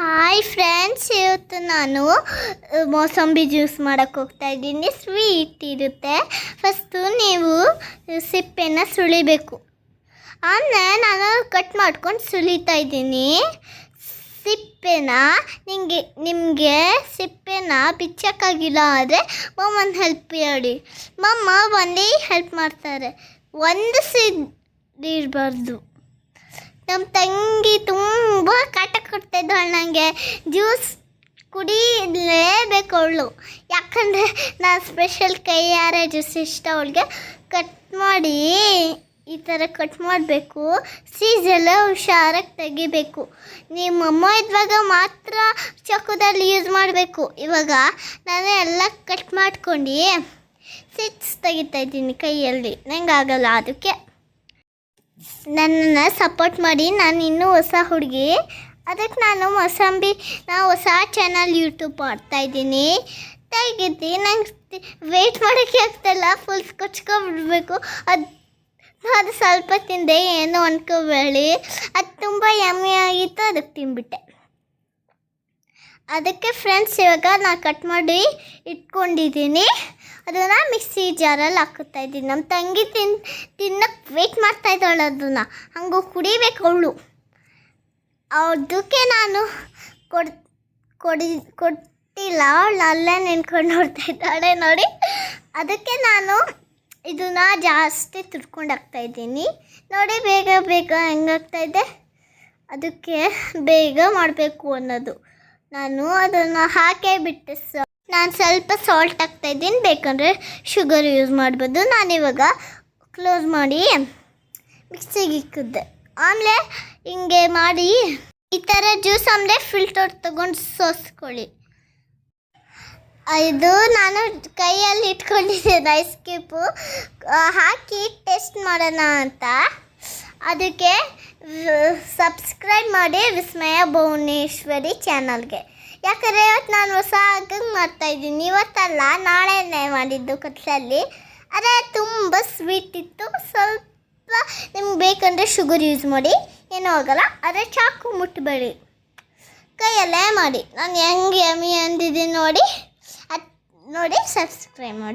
Hi friends ಇವತ್ತು ನಾನು ಮೋಸಂಬಿ juice ಮಾಡೋಕ್ಕೆ ಹೋಗ್ತಾ ಇದ್ದೀನಿ. ಸ್ವೀಟ್ ಇರುತ್ತೆ. ಫಸ್ಟು ನೀವು ಸಿಪ್ಪೆನ ಸುಳಿಬೇಕು ಆಮೇಲೆ ನಾನು ಕಟ್ ಮಾಡ್ಕೊಂಡು ಸುಳಿತಾ ಇದ್ದೀನಿ. ಸಿಪ್ಪೆನ ನಿಮಗೆ ನಿಮಗೆ ಸಿಪ್ಪೆನ ಬಿಚ್ಚಕ್ಕಾಗಿಲ್ಲ ಆದರೆ ಮಮ್ಮನ ಹೆಲ್ಪ್ ಹೇಳಿ ಮಮ್ಮ ಒಂದೇ ಹೆಲ್ಪ್ ಮಾಡ್ತಾರೆ. ಒಂದು ಸಿಡಿರಬಾರ್ದು ನಮ್ಮ ತಂಗಿ ತುಂಬ ಕಾಟ ನನಗೆ ಜ್ಯೂಸ್ ಕುಡಿಲೇಬೇಕು ಅವಳು ಯಾಕಂದರೆ ನಾನು ಸ್ಪೆಷಲ್ ಕೈಯಾರೆ ಜ್ಯೂಸ್ ಇಷ್ಟ ಅವಳಿಗೆ. ಕಟ್ ಮಾಡಿ, ಈ ಥರ ಕಟ್ ಮಾಡಬೇಕು. ಸೀಸೆಲ್ಲ ಹುಷಾರಾಗಿ ತೆಗಿಬೇಕು. ನಿಮ್ಮ ಅಮ್ಮ ಇದ್ದಾಗ ಮಾತ್ರ ಚಕ್ಕದಲ್ಲಿ ಯೂಸ್ ಮಾಡಬೇಕು. ಇವಾಗ ನಾನು ಎಲ್ಲ ಕಟ್ ಮಾಡ್ಕೊಂಡು ಸಿಕ್ಸ್ ತೆಗಿತಾ ಇದ್ದೀನಿ ಕೈಯಲ್ಲಿ. ನಂಗೆ ಆಗಲ್ಲ ಅದಕ್ಕೆ. ನನ್ನನ್ನು ಸಪೋರ್ಟ್ ಮಾಡಿ ನಾನು ಇನ್ನೂ ಹೊಸ ಹುಡುಗಿ ಅದಕ್ಕೆ ನಾನು ಮೊಸಂಬಿ, ನಾ ಹೊಸ ಚಾನಲ್ ಯೂಟ್ಯೂಬ್ ಮಾಡ್ತಾ ಇದ್ದೀನಿ. ತೆಗಿದ್ದಿ ನಂಗೆ ವೆಯ್ಟ್ ಮಾಡೋಕ್ಕೆ ಆಗ್ತಾಯಿಲ್ಲ ಫುಲ್ ಕೊಚ್ಕೊಂಡ್ಬಿಡ್ಬೇಕು ಅದು ಅದು ಸ್ವಲ್ಪ ತಿಂದೆ, ಏನು ಅನ್ಕೋಬೇಡಿ. ಅದು ತುಂಬ ಯಮ್ಮಿ ಆಗಿತ್ತು, ಅದಕ್ಕೆ ತಿಂದ್ಬಿಟ್ಟೆ. ಅದಕ್ಕೆ ಫ್ರೆಂಡ್ಸ್ ಇವಾಗ ನಾನು ಕಟ್ ಮಾಡಿ ಇಟ್ಕೊಂಡಿದ್ದೀನಿ. ಅದನ್ನು ಮಿಕ್ಸಿ ಜಾರಲ್ಲಿ ಹಾಕುತ್ತಾ ಇದ್ದೀನಿ. ನಮ್ಮ ತಂಗಿ ತಿನ್ ತಿನ್ನಕ್ಕೆ ವೆಯ್ಟ್ ಮಾಡ್ತಾ ಇದ್ದಾಳೆ ಅದನ್ನು. ಹಂಗೂ ಕುಡಿಬೇಕು ಅವಳು. ಅದಕ್ಕೆ ನಾನು ಕೊಡ್, ಕೊಡಿ, ಕೊಟ್ಟಿಲ್ಲ. ಅವಳು ಅಲ್ಲೇ ನಿಂತ್ಕೊಂಡು ನೋಡ್ತಾ ಇದ್ದಾಳೆ ನೋಡಿ. ಅದಕ್ಕೆ ನಾನು ಇದನ್ನ ಜಾಸ್ತಿ ತುರ್ಕೊಂಡು ಇದ್ದೀನಿ. ನೋಡಿ, ಬೇಗ ಬೇಗ ಹೆಂಗಾಗ್ತಾ ಇದೆ. ಅದಕ್ಕೆ ಬೇಗ ಮಾಡಬೇಕು ಅನ್ನೋದು. ನಾನು ಅದನ್ನು ಹಾಕೇ ಬಿಟ್ಟೆ ಸ, ನಾನು ಸ್ವಲ್ಪ ಸಾಲ್ಟ್ ಹಾಕ್ತಾ ಇದ್ದೀನಿ. ಬೇಕಂದರೆ ಶುಗರ್ ಯೂಸ್ ಮಾಡ್ಬೋದು. ನಾನಿವಾಗ ಕ್ಲೋಸ್ ಮಾಡಿ ಮಿಕ್ಸಿಗೆ ಇಕ್ಕಿದ್ದೆ. ಆಮೇಲೆ ಹಿಂಗೆ ಮಾಡಿ ಈ ಥರ ಜ್ಯೂಸ್ ಅಂದರೆ ಫಿಲ್ಟರ್ ತಗೊಂಡು ಸೋಸ್ಕೊಳ್ಳಿ. ಇದು ನಾನು ಕೈಯಲ್ಲಿ ಇಟ್ಕೊಂಡಿದ್ದೇನೆ ಐಸ್ ಕ್ಯೂಬು ಹಾಕಿ ಟೆಸ್ಟ್ ಮಾಡೋಣ ಅಂತ. ಅದಕ್ಕೆ ಸಬ್ಸ್ಕ್ರೈಬ್ ಮಾಡಿ ವಿಸ್ಮಯ ಭುವನೇಶ್ವರಿ ಚಾನಲ್ಗೆ ಯಾಕಂದರೆ ಇವತ್ತು ನಾನು ಹೊಸ ಆಗಂಗೆ ಮಾಡ್ತಾಯಿದ್ದೀನಿ ಇವತ್ತಲ್ಲ, ನಾಳೆನೇ ಮಾಡಿದ್ದು ಕತ್ಲಲ್ಲಿ ಅದೇ ತುಂಬ ಸ್ವೀಟ್ ಇತ್ತು. ಸ್ವಲ್ಪ ನಿಮ್ಗೆ ಬೇಕಂದರೆ ಶುಗರ್ ಯೂಸ್ ಮಾಡಿ. ಏನೂ ಆಗಲ್ಲ ಅದೇ ಚಾಕು ಮುಟ್ಟಬೇಡಿ ಕೈಯಲ್ಲೇ ಮಾಡಿ. ನಾನು ಹೆಂಗೆ ಯಮಿ ಅಂದಿದ್ದೀನಿ ನೋಡಿ. ಅದು ನೋಡಿ ಸಬ್ಸ್ಕ್ರೈಬ್ ಮಾಡಿ.